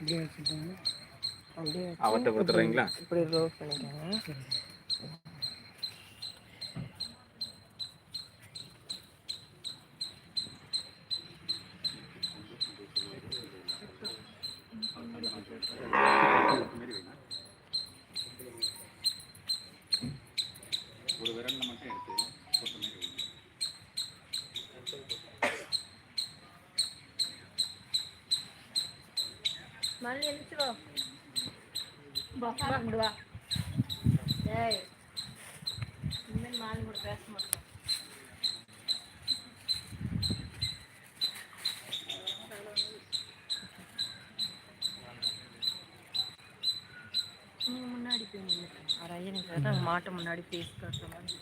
இப்படியே வச்சுட்டாங்க அப்படியே அவர்கிட்ட கொடுத்துட்றீங்களா? இப்படி ரோல் பண்ணிக்கோங்க ஒரு விரல்ல மட்டும் எடுத்து போட்ட மாதிரி வைங்க. மல்லி எழுச்சு வா வா வா இங்கிட்டு வா ஏய் இனிமேல் மாலி கூட பேச மாட்டோம் நீங்க முன்னாடி போய் நில்லுங்க. அவர் ஐயனுக்கு நாங்கள் மாட்டு முன்னாடி ஃபேஸ் காட்டுற மாதிரி.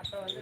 அப்போ வந்து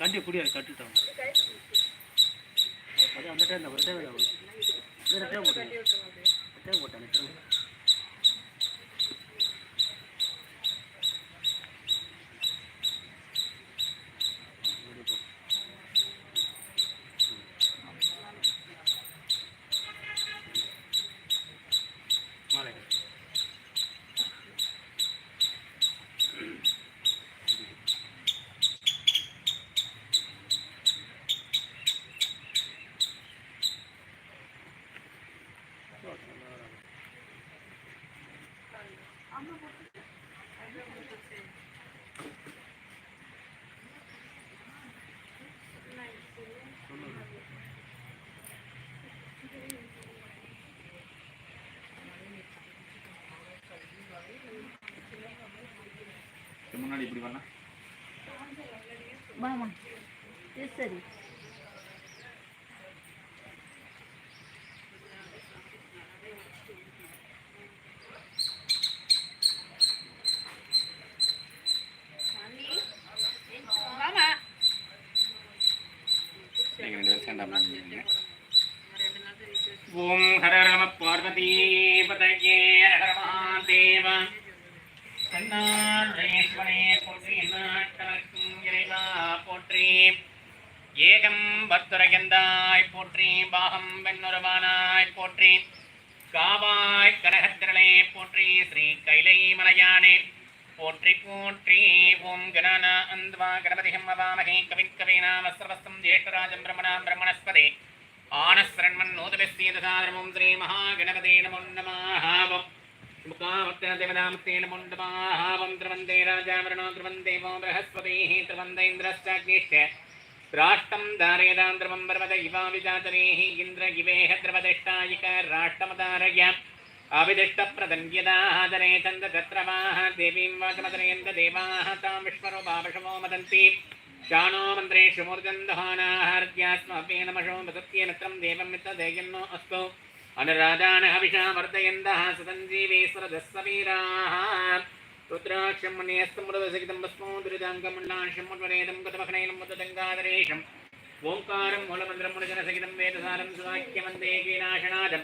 கண்டி புடியாது கட்டுட்டோம் அது அந்த டைம் தான் ஒரு டைம் தான் முன்னாடி இப்படி வரலாம் வாமா. சரி. ஏகம் பத்துரகந்தாய் போற்றி பாகம் வெண்ணுருவானாய் போற்றி காவாய் கனகத்திரளே போற்றி ஸ்ரீ கைலை மலையானே போற்றி போற்றி ஓம் கணான அந்த்வா கணபதிஹம் அவாமகே கவின் கவீனாம சர்வஸ்தம் ஜேஷ்டராஜம் பிரம்மணாம் பிரம்மணஸ்பதே ஆனஸ்ரண்மன் நோதபஸ்தீதசாரமம் ஸ்ரீ மகாகணபதே நமோ நமாஹாவம் मुखावत्यादेवदामस्ते नमो नमः वं ध्रुवन्दे राजावरणो ध्रुवन्देवो बृहस्पतिः ध्रुवन्दैन्द्रश्चाग्निश्च राष्ट्रं धारयदां ध्रुवं पर्वत इवा विजातरेः इन्द्र इवेह ध्रुवदिष्टायिक राष्ट्रमदारय अविदिष्टप्रदन्यदादरे चन्द्रचत्रवाः देवीं वाचमदनयन्त देवाः तां विश्वरूपावशमो मदन्ति शानो मन्त्रेषु मूर्जन्दहानाहार्द्यास्मपे नमशो मदत्ये मित्रं देवं मित्रदेयन्नो अस्तु अनुराधानः विषा वर्धयन्तः सुतञ्जीवेश्वरदस्सवीराः रुद्राक्षं मुनियस्तं मृदसहितं भस्मो दुरिदाङ्गमण्डाशं मुद्वरेदं गतमखनैलं मुद्दङ्गादरेशम् ओङ्कारं मूलमन्त्रं मुनिजनसहितं वेदसारं सुवाक्यमन्दे कीनाशनादं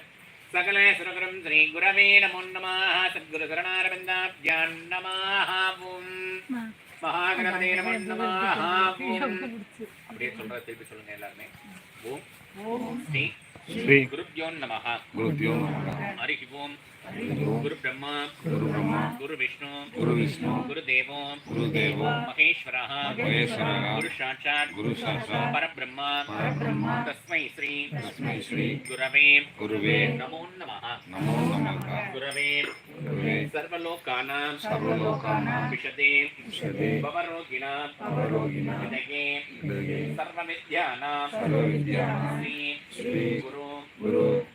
सकले सुरगुरं श्रीगुरवे नमो नमः सद्गुरुशरणारविन्दाभ्यां नमः ओम् மகாகணபதே நமோ நமः ஓம் அப்படியே சொல்ற திருப்பி சொல்லுங்க எல்லாருமே ஓம் ஸ்ரீ ஸ்ரீ श्री गुरुभ्यो नमः। गुरुभ्यो नमः। हरि ओम। గురు బ్రహ్మ గురు బ్రహ్మ గురు విష్ణు గురు విష్ణు గురు దేవో గురు దేవో మహేశ్వర మహేశ్వర గురు సాక్షాత్ గురు సాక్షాత్ పరబ్రహ్మ పరబ్రహ్మ తస్మై శ్రీ తస్మై శ్రీ గురవే గురువే నమో నమః నమో నమః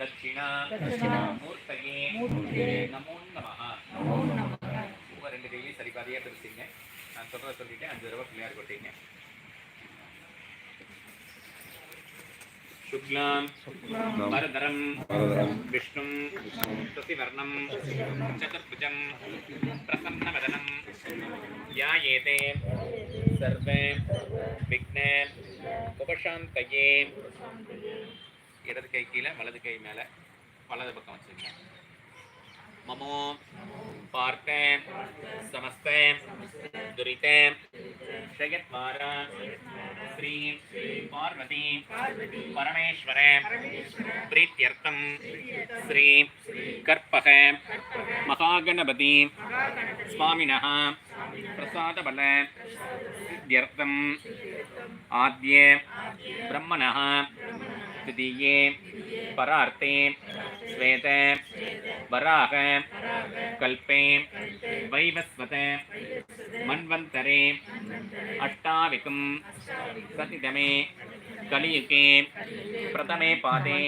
దక్షిణ దక్షిణ நமः நமோ நமः உங்க ரெண்டு கையிலையும் சரி பாதியா பிரிச்சிங்க நான் சொல்றத சொல்லிட்டு அஞ்சு தடவை பிள்ளையார் கொட்டீங்க சுக்லாம் வரதரம் வரதரம் विष्णुं शशिवर्णं चतुर्भुजं प्रसन्नवदनं ध्यायेते सर्वे விக்ன உபசாந்தயே இடது கை கீழே வலது கை மேலே வலது பக்கம் வச்சுருங்க ममो पार्ते समस्ते दुरीते श्रयत्मार श्री पार्वती परमेश्वरे प्रीत्यर्थं श्री कर्पः महागणपति स्वामिनः प्रसादबल सिद्ध्यर्थम् आद्ये ब्रह्मणः तृतीये परार्थे श्वेत वराह कल्पे वैवस्वत मन्वन्तरे अष्टाविकं सतितमे कलियुगे प्रथमे पादे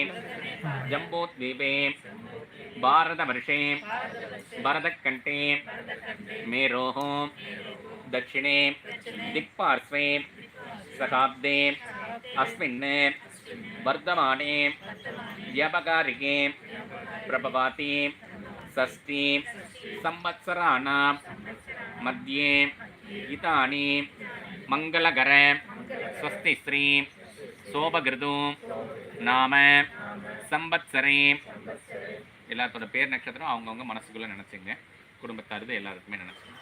जम्बूद्वीपे भारतवर्षे भरतकण्ठे मेरोः दक्षिणे दिक्पार्श्वे शताब्दे अस्मिन् वर्धमाने व्यापकारिके प्रभवाति षष्टि संवत्सराणां मध्ये इतानि मङ्गलकर स्वस्तिश्री शोभकृतु नाम संवत्सरे எல்லாத்தோட பேர் நட்சத்திரம் அவங்கவுங்க மனசுக்குள்ள நினைச்சுங்க குடும்பத்தாருது எல்லாருக்குமே நினைச்சுங்க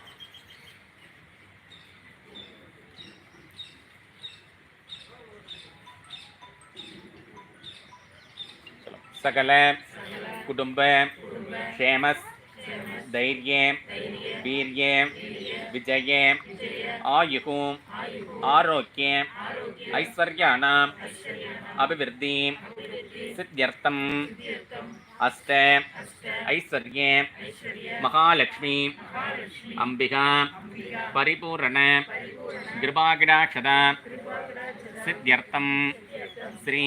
சகல குடும்ப ஃபேமஸ் தைரியம் வீரியம் விஜயம் ஆயுகும் ஆரோக்கியம் ஐஸ்வர்யாணாம் அபிவிருத்தி சித்தியர்த்தம் அஸ்த ஐஸ்வர்ய மகாலட்சுமி அம்பிகா பரிபூரண கிருபாகிடாட்சதா சித்தியர்த்தம் ஸ்ரீ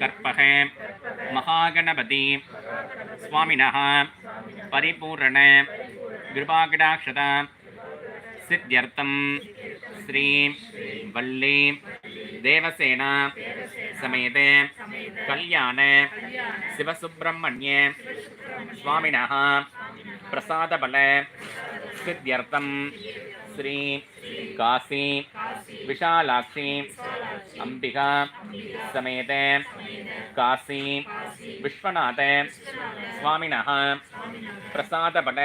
கற்பக மகாகணபதி சுவாமினா பரிபூரண கிருபாகடாட்சத சித்தியர்த்தம். ஸ்ரீம் வள்ளி தேவசேனா சமேத கல்யாண சிவசுப்பிரமணிய சுவாமினா பிரசாதபல சித்தியர்த்தம். ஸ்ரீ காசி விஷாலாட்சி अंबिका, समेत, काशी, विश्वनाथ, स्वामिनः प्रसादबल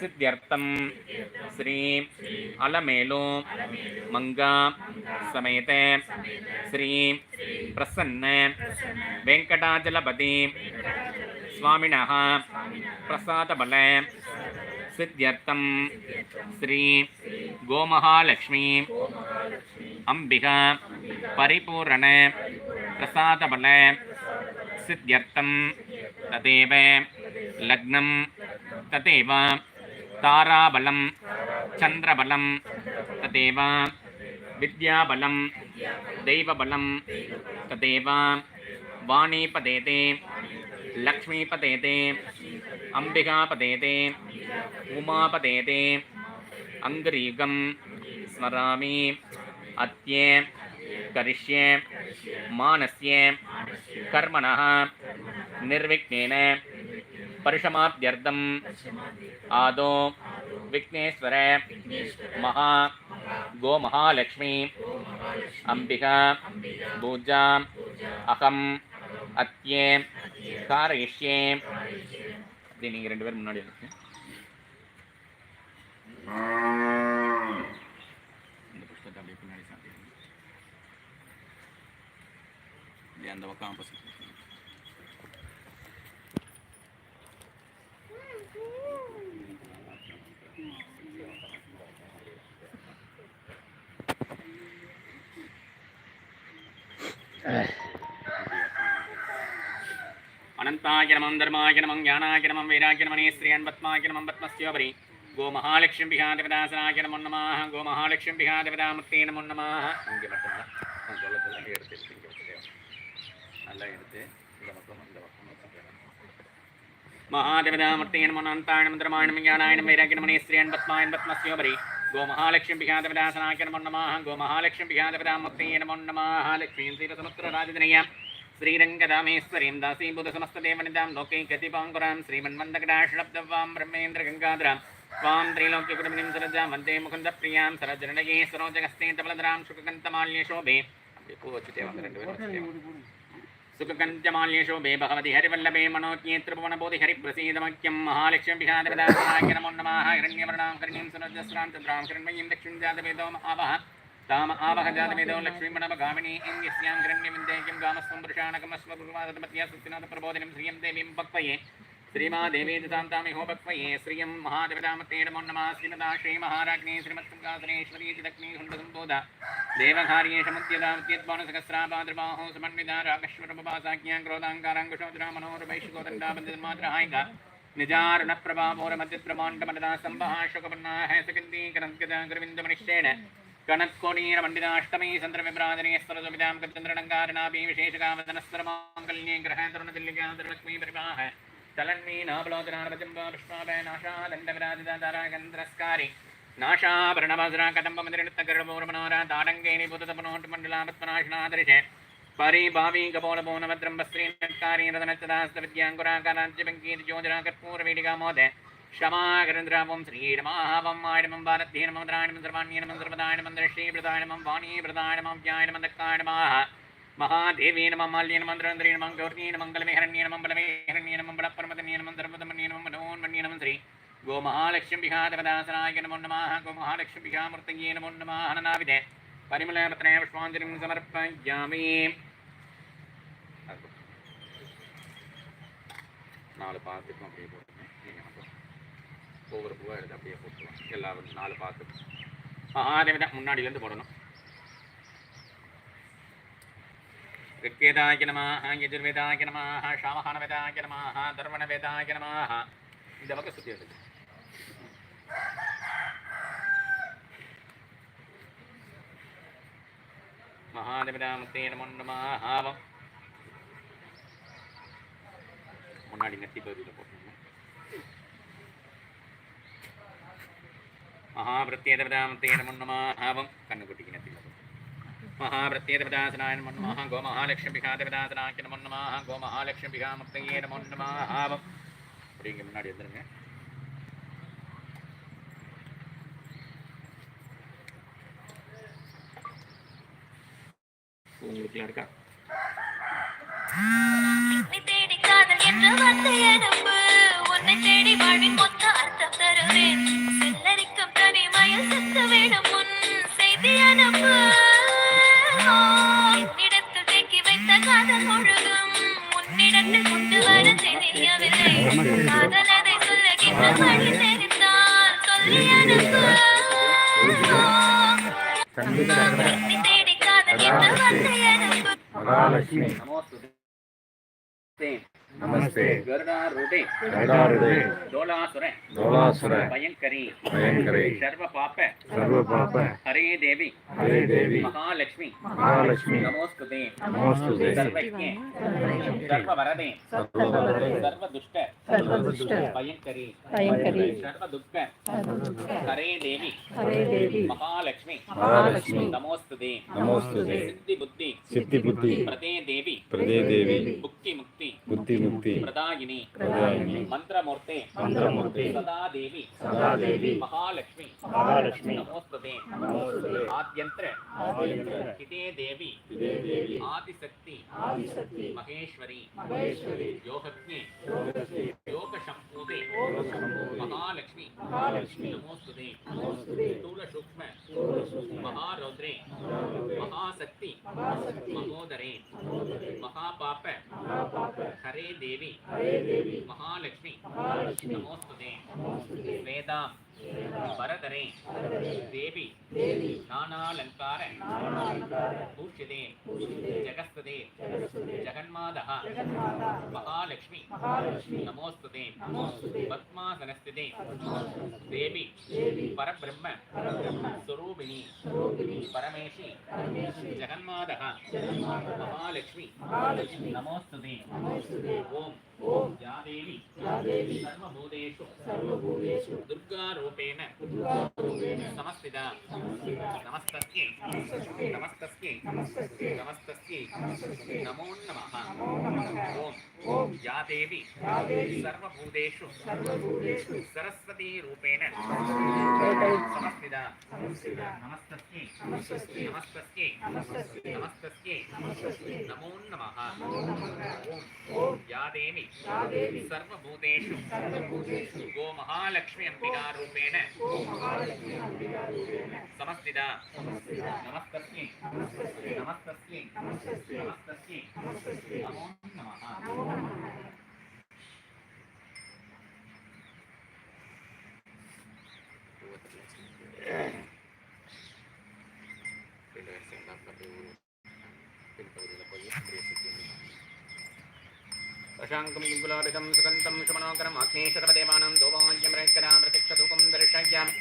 सिद्ध्यर्थं, श्री अलमेलु, मंगा, समेत, श्री प्रसन्न, वेंकटाचलपति, स्वामिनः प्रसादबल सिद्ध्यर्थं, श्री गोमहालक्ष्मी அம்பிகா பரிபூரண பிரசாதபல சித்தியர்த்தம் ததேவ லக்னம் ததேவ தாராபலம் சந்திரபலம் ததேவ வித்யாபலம் தெய்வபலம் ததேவ வாணிபதேதே லக்ஷ்மீபதேதே அம்பிகாபதேதே உமாபதேதே அங்கரீகம் ஸ்மராமி अद्य करिष्ये मानस्य कर्मणः निर्विघ्नेन परिसमाप्त्यर्थम् आदौ विघ्नेश्वर महा गोमहालक्ष्मी अम्बिका पूजाम् अहम् अत्ये कारयिष्ये இது நீங்கள் ரெண்டு பேரும் முன்னாடி இருக்கு நம்ம காம்பஸ் അനന്താകിരമം ധർമാകിരമം ജ്ഞാനാകിരമം വൈരാകിരമണേശ്രീയൻ പത്മാകിരമം പത്മസ്യോപരി ഗോമഹാലക്ഷ്യം പിഹാദേവദാസനാകിരമം ഗോമഹാലക്ഷ്യം പിഹാദേവദാമൃത്തേ நல்லா எடுத்து இந்த பக்கம் அந்த பக்கம் வச்சுக்கிறேன் മഹാദേവതാമൂർത്തിയൻ മണാന്തായണം മന്ത്രമായണം ജ്ഞാനായണം വൈരാഗ്യണമണി സ്ത്രീയൻ പത്മായൻ പത്മസ്യോപരി ഗോമഹാലക്ഷ്യം പിഹാദേവദാസനാക്യൻ മണ്ണമാഹ ഗോമഹാലക്ഷ്യം പിഹാദേവതാമൂർത്തിയൻ മണ്ണമാഹാലക്ഷ്മീം ശ്രീരസമുത്രരാജനയാം ശ്രീരംഗരാമേശ്വരീം ദാസീ ബുധസമസ്തദേവനിതാം ലോകൈ കതിപാങ്കുരാം ശ്രീമന്മന്ദകടാഷബ്ദവാം ബ്രഹ്മേന്ദ്ര ഗംഗാധരാം വാം ത്രിലോക്യകുടുംബിനും സരജാം വന്ദേ മുകുന്ദപ്രിയാം സരജനയേ സരോജഗസ്തേ തമലധരാം ശുകകന്തമാല്യശോഭേ അപ്പോൾ വച്ചിട്ടേ വന്ന് രണ്ടുപേരും സുഖകണ്ഠമാലേഷോ ബേ ഭഗവതി ഹരിവല്ലഭേ മനോജ്ഞേ ത്രിഭുവനബോധി ഹരിപ്രസീതമക്യം മഹാലക്ഷ്യം വിഹാദപദായ നമോ നമഃ ഹിരണ്യവർണാം ഹരണ്യം സുനജസ്രാം ചന്ദ്രാം ലക്ഷ്മീം ജാതവേദോ ആവഹ താമ ആവഹ ജാതവേദോ ലക്ഷ്മീമണമ ഗാമിനി എം യസ്യാം ഹിരണ്യമിന്ദേക്യം ഗാമസ്വം പ്രബോധനം ശ്രീയം ദേവീം ഭക്തയെ हिरण्यविन्दे किं गामस्वं पुरुषाणकमस्वगुरुवादमत्या सुस्तिनाथप्रबोधिनीं श्रियं देवीं भक्वये श्रीमादेवी दतान्तामिहो भक्वये श्रियं महादेवदामते नमो नमः श्रीमदा श्रीमहाराज्ञे श्रीमत्संकासनेश्वरी चिदग्नि हुण्डसम्बोधा देवकार्ये समुद्यदामुद्यद्वानसहस्रापाद्रबाहो समन्विता रागश्वरपपासाज्ञां क्रोधाङ्काराङ्कुशोदरा मनोरवैश्वकोदण्डाबन्धिर्मात्रहायिका निजारुणप्रभापोरमध्यप्रमाण्डमनदा सम्भाषकपन्नाः सकन्दीकरङ्कजागरविन्दमनिश्चेण कनत्कोणीरमण्डिताष्टमी सन्द्रविभ्राजने स्वरसुविदां कचन्द्रणङ्कारणापि തലന്മീനാബലോദനാർജംബാഷ്മാഭയനാശാദണ്ഡവിരാജിതാരാഗന്ധസ്കാരി നാശാഭരണഭദ്രാകടംബമതിരടുത്തകരണപൂർമനോരാതാടങ്കേനി പുതുതപനോട്ടുമണ്ഡലാപത്മനാശനാദൃശേ പരിഭാവീകപോളപോനഭദ്രം ബസ്ത്രീനക്കാരീരതനച്ചദാസ്തവിദ്യാങ്കുരാകാരാജ്യപങ്കീതിജ്യോതിരാകർപ്പൂരവീടികാമോദേ ക്ഷമാകരന്ദ്രാവം ശ്രീരമാഹവം ആഴമം ഭാരതീനമം ദ്രാണമം സർവാണ്യനമം സർവദാനമം ദൃഷ്ടീപ്രദാനമം വാണീപ്രദാനമം ജ്ഞാനമം ദക്കാനമാഹ மகாதேவே நம மால்ய நம மந்திரந்திரே நம கௌர்ணிய நம மங்களமே ஹரண்ய நம மங்களமே ஹரண்ய நம மங்கள பரமதன்ய நம தர்மதமன்ய நம மனோன்மன்ய நம ஸ்ரீ கோமஹாலட்சுமிகா தேவதாசனாய நமோ நமாக கோமஹாலட்சுமிகா மூர்த்தயே நமோ நமாக போடணும். ऋग्वेदाय नमः यजुर्वेदाय नमः शामहानवेदाय नमः धर्मणवेदाय नमः இந்த பக்கம் சுற்றி எடுத்து மகாதேவதாமத்தே நமோ நமः முன்னாடி நெத்தி பகுதியில் போட்டுருங்க மகாபிரத்யேதபதாமத்தே நமோ நமः கண்ணுக்குட்டிக்கு நெத்தியில் போட்டு महाप्रत्येतपदासनाय नमो नमः गोमहालक्ष्मीभिघातपदासनाख्य नमो नमः गोमहालक्ष्मीभिघामुक्तये नमो नमः அப்படிங்க முன்னாடி வந்துருங்க உங்களுக்குலாம் இருக்கா? தேடி காதல் என்று வந்த எனப்பு உன்னை தேடி வாழ்வின் மொத்த அர்த்தம் தருவேன். செல்லரிக்கும் தனி மயில் சத்த செய்தி அனுப்பு. இடத்தில் தேக்கி வைத்த காதல் முழுதும் உன்னிடத்தில் கொண்டு வர தெரியவில்லை காதல் அதை சொல்லுகின்ற வழி தெரிந்தால் சொல்லி அனுப்பு. தேடி காதல் வார்த்தை அனுப்பு. மகாலட்சுமி. नमस्ते। गरुडारूढे गरुडारूढे दोलासुर दोलासुर भयंकरी। भयंकरी। सर्व पाप सर्व पाप हरे देवी। हरे देवी। महालक्ष्मी। महालक्ष्मी। नमोस्तुते। नमोस्तुते। सर्वज्ञे। सर्व वरदे सर्व दुष्ट सर्व दुष्ट भयंकरी। भयंकरी। सर्व दुख हरे देवी। हरे देवी। महालक्ष्मी। महालक्ष्मी। नमोस्तुते। नमोस्तुते। सिद्धि बुद्धि सिद्धि बुद्धि प्रदे देवी प्रदे देवी मुक्ति मुक्ति बुद्धि बुद्धि मुक्ति। प्रदायिनी। प्रदायिनी। मंत्र मूर्ति सदा देवी सदा देवी महालक्ष्मी। महालक्ष्मी। नमोस्तुते। नमोस्तुते। आद्यंत्र आद्यंत्र किते देवी। किते देवी। आदि शक्ति आदि शक्ति महेश्वरी। महेश्वरी। योगत्ने योगत्ने महालक्ष्मी। नमोस्तुते। स्थूल सूक्ष्म महारौद्रे। महाशक्ति। महोदरे। महापाप। हरे देवी। महालक्ष्मी। नमोस्तुते। वेदां वरदरे देवी नानालङ्कार भूषिते जगस्तुते जगन्मादः महालक्ष्मी नमोस्तुते पद्मासनस्थिते देवी परब्रह्म स्वरूपिणी परमेशी जगन्मादः महालक्ष्मी नमोस्तुते ॐ या देवी सर्वभूतेषु दुर्गारूपेण समस्थिता नमस्तस्यै। नमस्तस्यै। नमस्तस्यै। नमो नमः। ॐ या देवी सर्वभूतेषु सरस्वतीरूपेण समस्थिता नमस्तस्यै। नमस्तस्यै। नमस्तस्यै। नमो नमः। ॐ या देवी सर्वभूतेषु गोमहालक्ष्मी अम्बिकारूपेण समस्थिता नमस्तस्यै नमस्तस्यै नमस्तस्यै नमो नमः प्रशाङ्कं गुलादिकं सुगन्धं शमनोकरम् आग्नेशतपदेवानां दोवान्यं रैकरां प्रत्यक्षधूपं दर्शयामि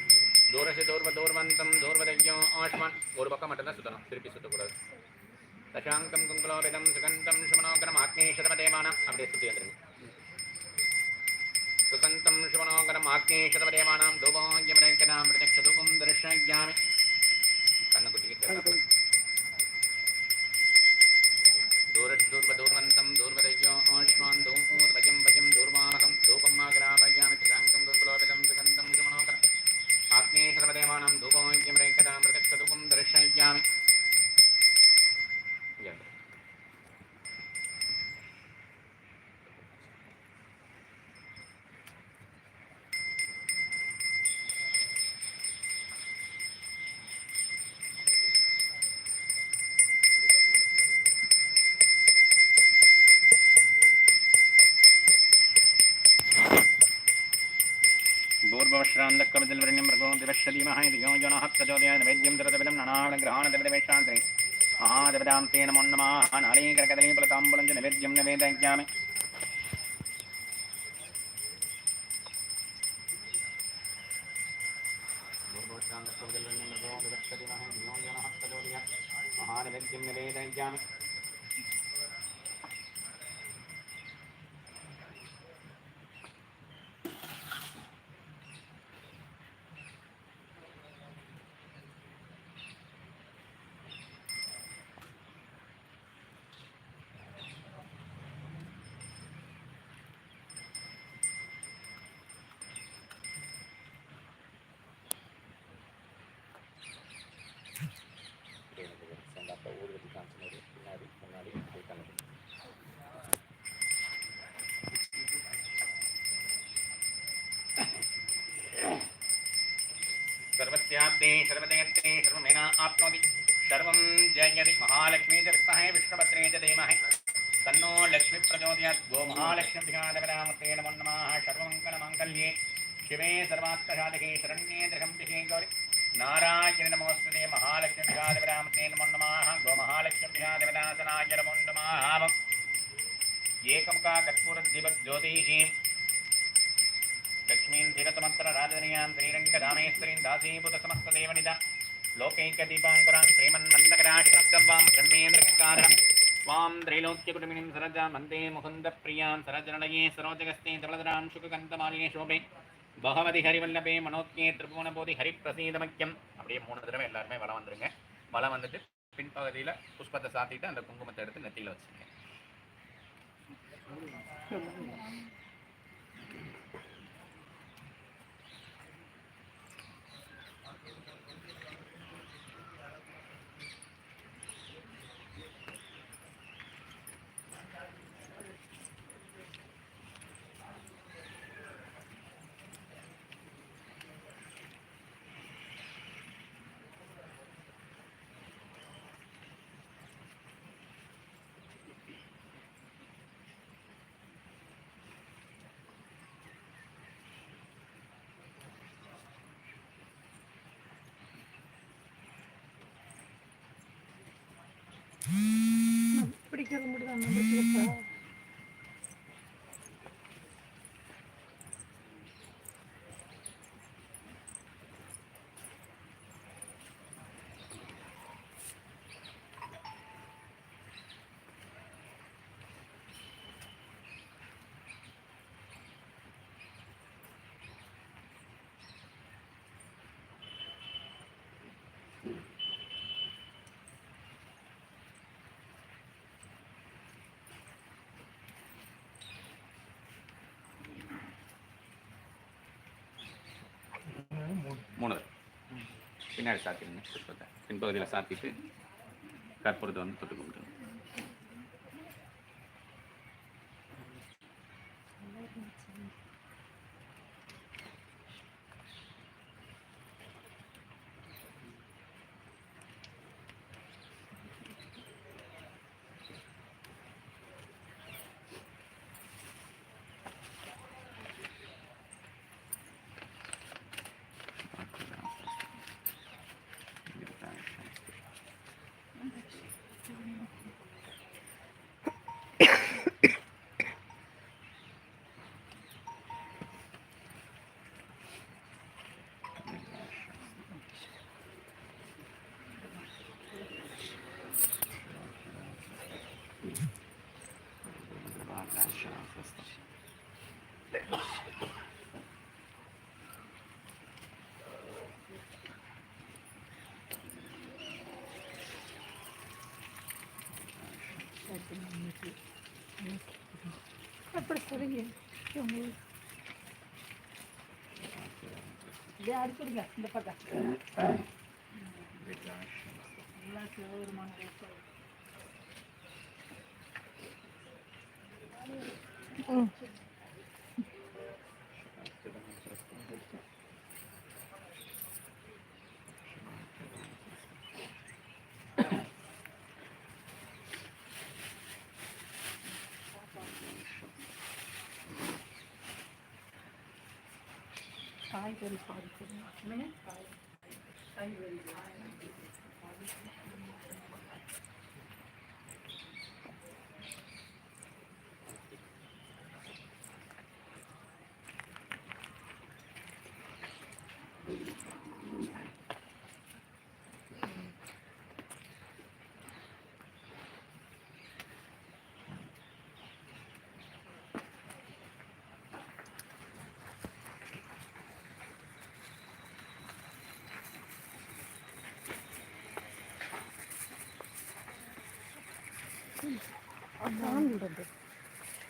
தூரசி தூர்வ தூர்வந்தம் தூர்வதையும் ஆஷ்மான் ஒரு பக்கம் மட்டும்தான் சுத்தணும் திருப்பி சுத்தக்கூடாது தசாங்கம் குங்குலோபிதம் சுகந்தம் சுமனோகரம் ஆக்னேஷதபதேவானம் அப்படியே சுத்தி வந்துருங்க சுகந்தம் சுமனோகரம் ஆக்னேஷதபதேவானாம் தூபாங்கியம் ரேக்கனாம் பிரத்யக்ஷதூபம் தர்ஷயாமி கண்ணு भूर्भवश्रान्तकवतिर्वृण्यं मृगो दिवश्यदीमः इति यो जनः प्रचोदयाय नैवेद्यं दरदविदं ननाग्रहाणदविदवेशान्त्रे महादेवतां ते नमो नमः नारीकरकदलीफलताम्बुलं च नैवेद्यं निवेदयामि महानैवेद्यं निवेदयामि सर्वस्याब्दे सर्वदयत्रे सर्वमेना आप्नोति सर्वं जयति महालक्ष्मी च विद्महे विष्णुपत्रे च धीमहि। तन्नो लक्ष्मी प्रचोदयात् गोमहालक्ष्म्यादवरामते नमो नमः। सर्वमङ्गलमाङ्गल्ये शिवे सर्वात्मसाधके शरण्ये त्र्यम्बिके गौरि। नारायण नमोस्तुते महालक्ष्म्यादवरामते नमो नमः। गोमहालक्ष्म्यादवदासनाय नमो नमः। एकमुखा ధీరరత్నీం ధీరసమస్కర రాజనీయాం శ్రీరంగరామేశ్వరీం దాసీభూత సమస్తదేవనిత లోకైకదీపాంకురాం శ్రీమన్మందకరాశిబ్దం వాం బ్రహ్మేంద్ర గంగారం వాం மந்தே సరజాం వందే ముకుందప్రియాం సరజనలయే సరోజగస్తే తలదరాం சுககந்தமாலினே சோபே பகவதி ஹரிவல்லபே மனோத்யே திரிபுவனபோதி ஹரிப்பிரசீதமக்கியம் அப்படியே மூணு தடவை எல்லாருமே வளம் வந்துருங்க. வளம் வந்துட்டு பின்பகுதியில் புஷ்பத்தை சாத்திட்டு அந்த குங்குமத்தை எடுத்து நெத்தியில் வச்சுருங்க. பிடிக்கிறது மட்டும் தான் பின்னாடி சாத்திடுங்க புஷ்பத்தை பின்பகுதியில் சாத்திட்டு கற்பூரத்தை வந்து தொட்டு கும்பிட்டுருங்க அப்படி சரிங்க இதை அடிச்சுடுங்க இந்த பக்கம் எல்லாம்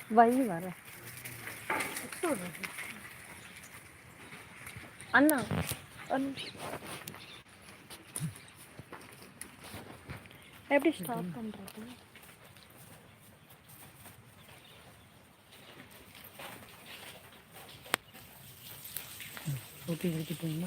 வை வர. அண்ணா. எப்படி ஸ்டாப் பண்றது? ஓகே எடுத்துட்டீங்களா